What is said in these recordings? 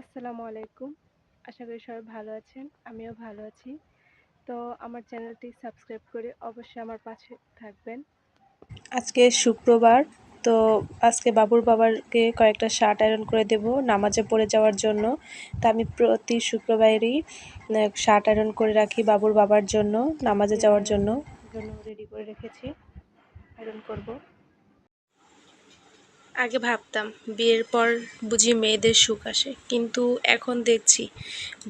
আসসালামু আলাইকুম। আশা করি সবাই ভালো আছেন, আমিও ভালো আছি। তো আমার চ্যানেলটি সাবস্ক্রাইব করে অবশ্যই আমার পাশে থাকবেন। আজকে শুক্রবার, তো আজকে বাবুর বাবাকে কয়েকটা শার্ট আয়রন করে দেব নামাজে পড়ে যাওয়ার জন্য। তা আমি প্রতি শুক্রবারই শার্ট আয়রন করে রাখি বাবুর বাবার জন্য, নামাজে যাওয়ার জন্য। জন্য রেডি করে রেখেছি। আয়রন করব। আগে ভাবতাম, বিয়ের পর বুঝি মেয়েদের সুখ আসে। কিন্তু এখন দেখছি,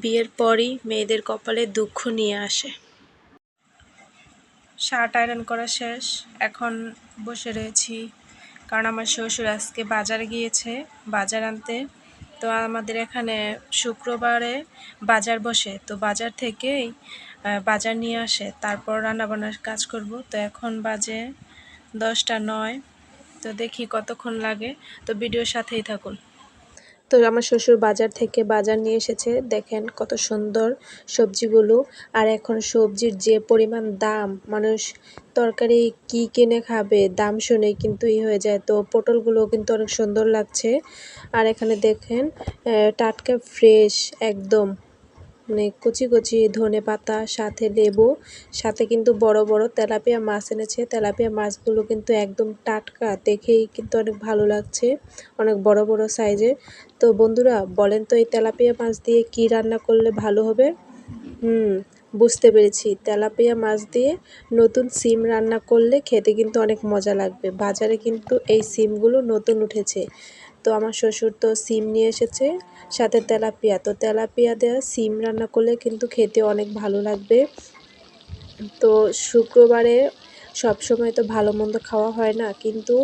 বিয়ের পরই মেয়েদের কপালে দুঃখ নিয়ে আসে। শার্ট আয়রন করা শেষ, এখন বসে রয়েছি। কারণ আমার শ্বশুর আজকে বাজার গিয়েছে, বাজার আনতে। তো আমাদের এখানে শুক্রবারে বাজার বসে। তো বাজার থেকেই বাজার নিয়ে আসে। তারপর রান্নাবান্নার কাজ করব। তো এখন বাজে দশটা নয়। তো দেখি কতক্ষণ লাগে। তো ভিডিওর সাথেই থাকুন। তো আমার শ্বশুর বাজার থেকে বাজার নিয়ে এসেছে। দেখেন কত সুন্দর সবজিগুলো। আর এখন সবজির যে পরিমাণ দাম, মানুষ তরকারি কি কিনে খাবে, দাম শুনে কিন্তু ই হয়ে যায়। তো পটলগুলো কিন্তু অনেক সুন্দর লাগছে। আর এখানে দেখেন টাটকা ফ্রেশ একদম। মানে কচি কচি ধনে পাতা, সাথে লেবু, সাথে কিন্তু বড় বড় তেলাপিয়া মাছ এনেছে। তেলাপিয়া মাছগুলো কিন্তু একদম টাটকা, দেখেই কিন্তু অনেক ভালো লাগছে, অনেক বড় বড় সাইজের তো বন্ধুরা, বলেন তো এই তেলাপিয়া মাছ দিয়ে কি রান্না করলে ভালো হবে? হুম, বুঝতে পেরেছি। তেলাপিয়া মাছ দিয়ে নতুন সিম রান্না করলে খেতে কিন্তু অনেক মজা লাগবে। বাজারে কিন্তু এই সিমগুলো নতুন উঠেছে। তো আমার শ্বশুর তো সিম নিয়ে এসেছে, সাথে তেলাপিয়া। তো তেলাপিয়া দেওয়া সিম রান্না করলে কিন্তু খেতে অনেক ভালো লাগবে। তো শুক্রবারে সব সময় তো ভালো মন্দ খাওয়া হয় না, কিন্তু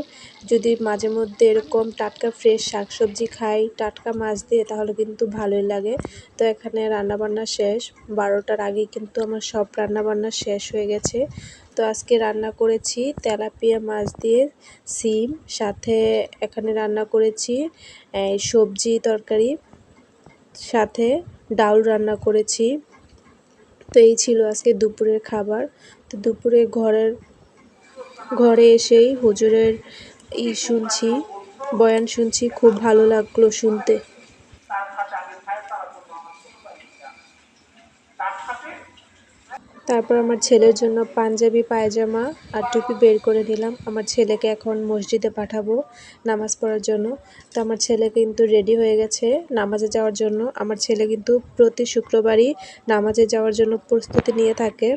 যদি মাঝে মধ্যে এরকম টাটকা ফ্রেশ শাকসবজি খাই, টাটকা মাছ দিয়ে, তাহলে কিন্তু ভালোই লাগে। তো এখানে রান্নাবান্না শেষ, বারোটার আগে কিন্তু আমার সব রান্নাবান্না শেষ হয়ে গেছে। তো আজকে রান্না করেছি তেলাপিয়া মাছ দিয়ে সিম, সাথে এখানে রান্না করেছি সবজি তরকারি, সাথে ডাল রান্না করেছি। তো এই ছিল আজকে দুপুরের খাবার। তো দুপুরে ঘরের ঘরে এসেই হুজুরের ই শুনছি বয়ান শুনছি খুব ভালো লাগল শুনতে। তারপর আমার ছেলের জন্য পাঞ্জাবি পায়জামা আর টুপি বের করে নিলাম। আমার ছেলেকে এখন মসজিদে পাঠাবো নামাজ পড়ার জন্য। তো আমার ছেলে কিন্তু রেডি হয়ে গেছে নামাজে যাওয়ার জন্য। আমার ছেলে কিন্তু প্রতি শুক্রবারই নামাজে যাওয়ার জন্য প্রস্তুতি নিয়ে থাকে।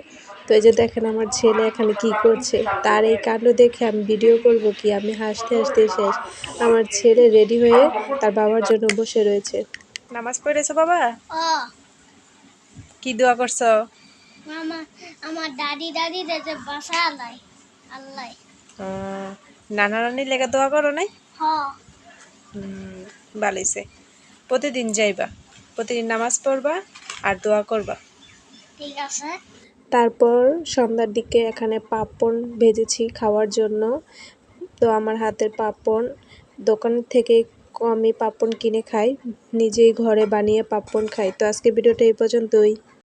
তো এই যে দেখেন আমার ছেলে এখানে কি করছে। তার এই কাণ্ড দেখে আমি ভিডিও করব কি? আমি হাসতে হাসতে শেষ। আমার ছেলে রেডি হয়ে তার বাবার জন্য বসে রয়েছে। নামাজ পড়েছো বাবা? কি দোয়া করছ? আমার আমার দাদি দাদি দেশে বাসা আল্লাহ আল্লাহ নানা নানি লেগে দোয়া করো নাই? ভালোইছে প্রতিদিন যাইবা প্রতিদিন নামাজ পড়বা আর দোয়া করবা। ঠিক আছে। তারপর সন্ধ্যার দিকে এখানে পাপন ভেজেছি খাওয়ার জন্য। তো আমার হাতের পাপন দোকান থেকে আমি পাপন কিনে খাই নিজেই ঘরে বানিয়ে পাপন খাই। তো আজকে ভিডিওটা এই পর্যন্তই।